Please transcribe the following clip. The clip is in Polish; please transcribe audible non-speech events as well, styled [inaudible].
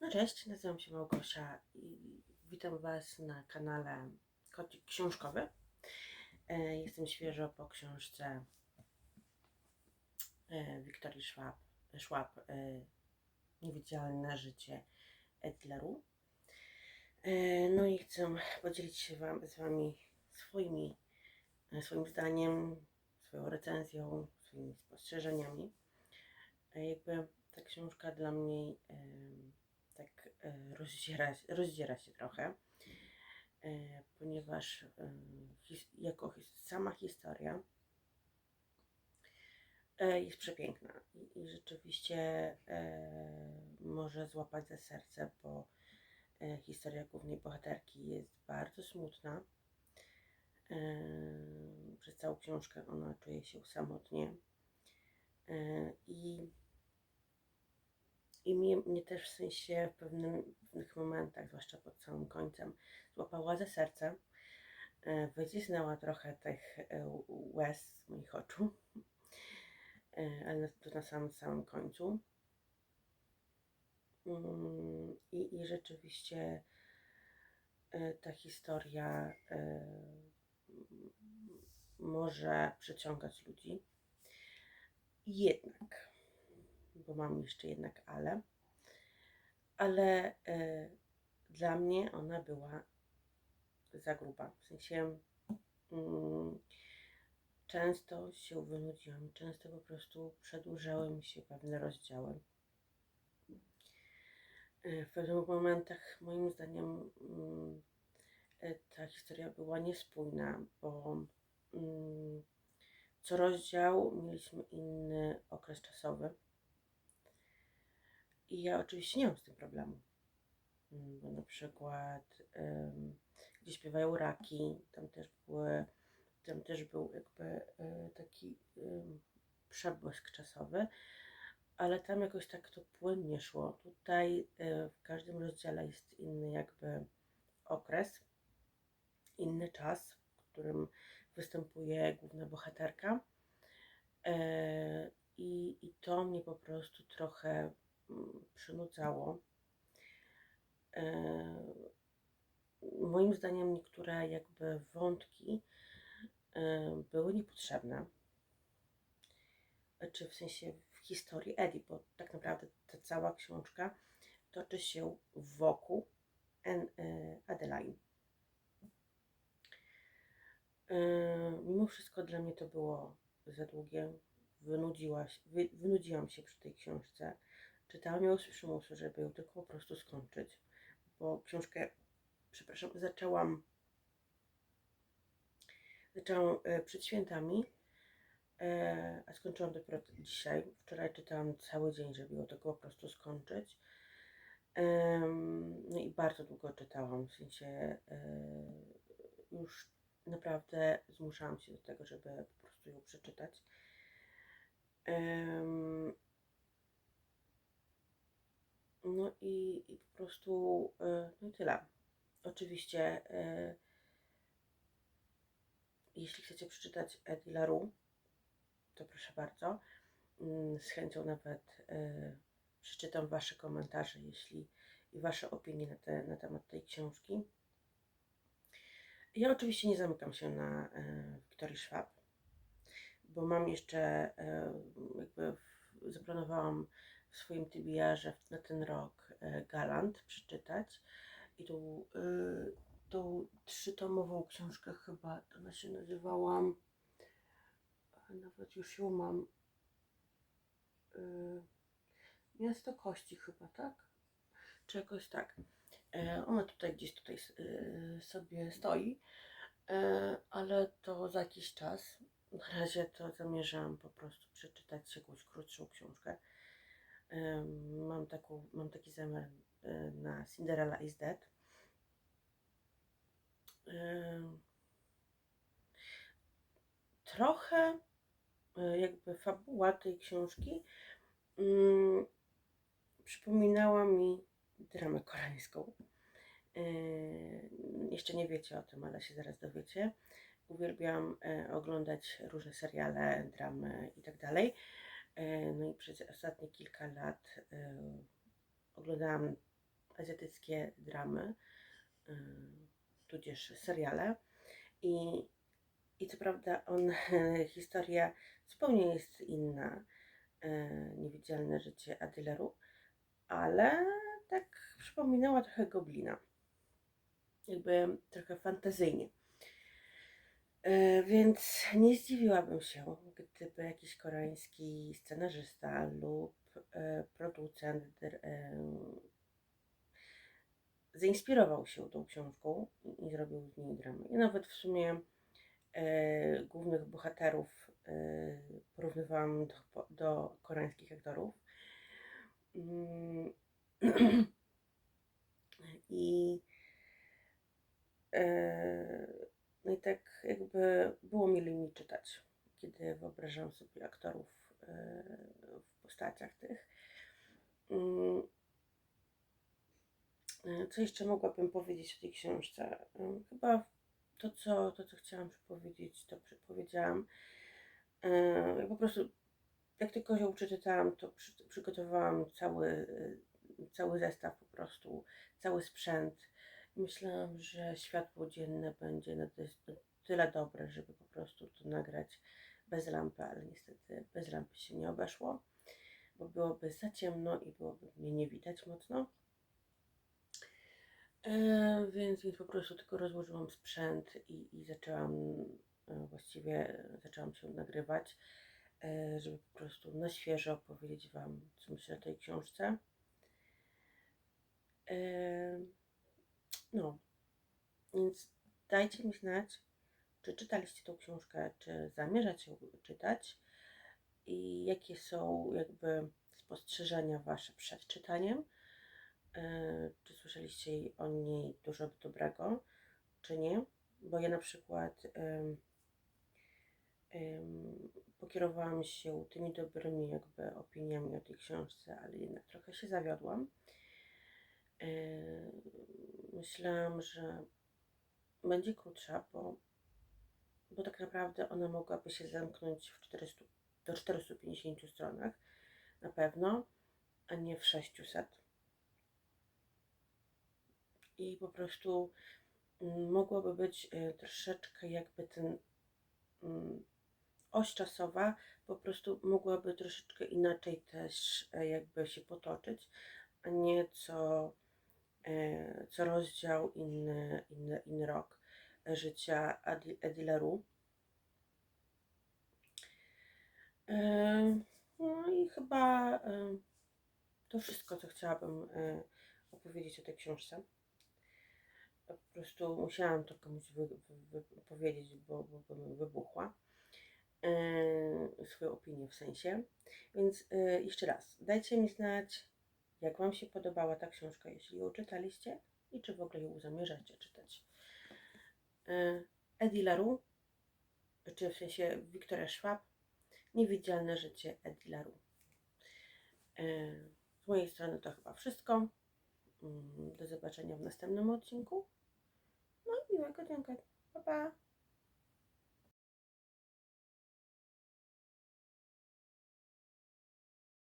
No cześć, nazywam się Małgosia i witam Was na kanale Kocik Książkowy. E, Jestem świeżo po książce e, Wiktorii Schwab, Schwab e, Niewidzialne życie Edleru. No i chcę podzielić się wam, z Wami swoimi, swoim zdaniem, swoją recenzją, swoimi spostrzeżeniami. Jakby ta książka dla mnie tak e, rozdziera, rozdziera się trochę, e, ponieważ his, jako sama historia e, jest przepiękna i, i rzeczywiście e, może złapać za serce, bo e, historia głównej bohaterki jest bardzo smutna. E, Przez całą książkę ona czuje się samotnie e, i i mnie, mnie też w sensie w, pewnym, pewnych momentach, zwłaszcza pod samym końcem, złapała za serce. E, Wycisnęła trochę tych e, łez z moich oczu, E, ale to na samym, samym końcu. Mm, I, I rzeczywiście ta historia może przyciągać ludzi. Jednak, bo mam jeszcze jednak ale, ale e, dla mnie ona była za gruba. W sensie mm, często się wynudziłam, często po prostu przedłużały mi się pewne rozdziały. E, W pewnych momentach, moim zdaniem, mm, e, ta historia była niespójna, bo mm, co rozdział mieliśmy inny okres czasowy. I ja oczywiście nie mam z tym problemu. Mm, Bo na przykład em, gdzie śpiewają raki, tam też były, tam też był jakby e, taki em, przebłysk czasowy, ale tam jakoś tak to płynnie szło. Tutaj e, w każdym rozdziale jest inny jakby okres, inny czas, w którym występuje główna bohaterka. E, I, I to mnie po prostu trochę przynudzało. E, Moim zdaniem niektóre jakby wątki e, były niepotrzebne. Czy w sensie w historii Eddie, bo tak naprawdę ta cała książka toczy się wokół e, Adeline. E, Mimo wszystko dla mnie to było za długie. Wynudziłam się przy tej książce. Czytałam ją z przymusu, żeby ją tylko po prostu skończyć, bo książkę, przepraszam, zaczęłam zaczęłam e, przed świętami, e, a skończyłam dopiero dzisiaj. Wczoraj czytałam cały dzień, żeby ją tylko po prostu skończyć. No i bardzo długo czytałam, w sensie e, już naprawdę zmuszałam się do tego, żeby po prostu ją przeczytać. No i, i po prostu, e, no i tyle. Oczywiście, e, jeśli chcecie przeczytać Eddie LaRue, to proszę bardzo. Mm, Z chęcią nawet e, przeczytam Wasze komentarze, jeśli i Wasze opinie na, te, na temat tej książki. Ja oczywiście nie zamykam się na Wiktorii Schwab, bo mam jeszcze, jakby zaplanowałam w swoim TBR-ze na ten rok e, Galant przeczytać i tą, e, tą trzytomową książkę chyba, ona się nazywała, nawet już ją mam, e, Miasto Kości chyba, tak? Czy jakoś tak. Ona tutaj gdzieś tutaj e, sobie stoi, ale to za jakiś czas. Na razie to zamierzam po prostu przeczytać jakąś krótszą książkę. Mam, taką, mam taki zamiar e, na Cinderella is Dead. Trochę e, jakby fabuła tej książki mm, przypominała mi dramę koreańską. Jeszcze nie wiecie o tym, ale się zaraz dowiecie. Uwielbiam e, oglądać różne seriale, dramy i tak No i przez ostatnie kilka lat e, oglądałam azjatyckie dramy, y, tudzież seriale. I, I co prawda on, [laughs] historia zupełnie jest inna, Niewidzialne życie Adileru, ale tak przypominała trochę Goblina. Jakby trochę fantazyjnie. E, Więc nie zdziwiłabym się, gdyby jakiś koreański scenarzysta lub e, producent e, zainspirował się tą książką i, zrobił z niej dramę. I nawet w sumie głównych bohaterów porównywałam do, do koreańskich aktorów. [clears throat] Mm. I e, no i tak jakby było miło mi czytać, kiedy wyobrażam sobie aktorów e, w postaciach tych. Mm. E, Co jeszcze mogłabym powiedzieć o tej książce? E, Chyba to, co, to, co chciałam powiedzieć, to powiedziałam. Ja po prostu, jak tylko ją przeczytałam, to przy, przygotowałam cały, cały zestaw po prostu, cały sprzęt. Myślałam, że światło dzienne będzie na tyle dobre, żeby po prostu to nagrać bez lampy, ale niestety bez lampy się nie obeszło, bo byłoby za ciemno i byłoby mnie nie widać mocno. E, więc, więc po prostu tylko rozłożyłam sprzęt i, i zaczęłam e, właściwie zaczęłam się nagrywać, e, żeby po prostu na świeżo opowiedzieć Wam, co myślę o tej książce. E, no, więc dajcie mi znać, czy czytaliście tą książkę, czy zamierzacie ją czytać i jakie są jakby spostrzeżenia Wasze przed czytaniem. E, Czy słyszeliście o niej dużo dobrego, czy nie? Bo ja na przykład pokierowałam się tymi dobrymi jakby opiniami o tej książce, ale jednak trochę się zawiodłam. E, Myślałam, że będzie krótsza, bo, bo tak naprawdę ona mogłaby się zamknąć w 400, do 450 stronach na pewno, a nie w 600 i po prostu mm, mogłoby być y, troszeczkę jakby ten mm, oś czasowa po prostu mogłaby troszeczkę inaczej też e, jakby się potoczyć, a nie co, e, co rozdział inny, inny, inny rok życia Edileru. E, No i chyba e, to wszystko, co chciałabym e, opowiedzieć o tej książce po prostu musiałam to komuś wy, powiedzieć, bo, bo bym wybuchła. Swoją opinię w sensie. Więc jeszcze raz, dajcie mi znać, jak Wam się podobała ta książka, jeśli ją czytaliście i czy w ogóle ją zamierzacie czytać. Yy, Eddie Laru, czy w sensie Wiktoria Schwab, Niewidzialne życie Eddie Laru. Yy, z mojej strony to chyba wszystko. Mm, Do zobaczenia w następnym odcinku. No i miłego dnia. Pa, pa.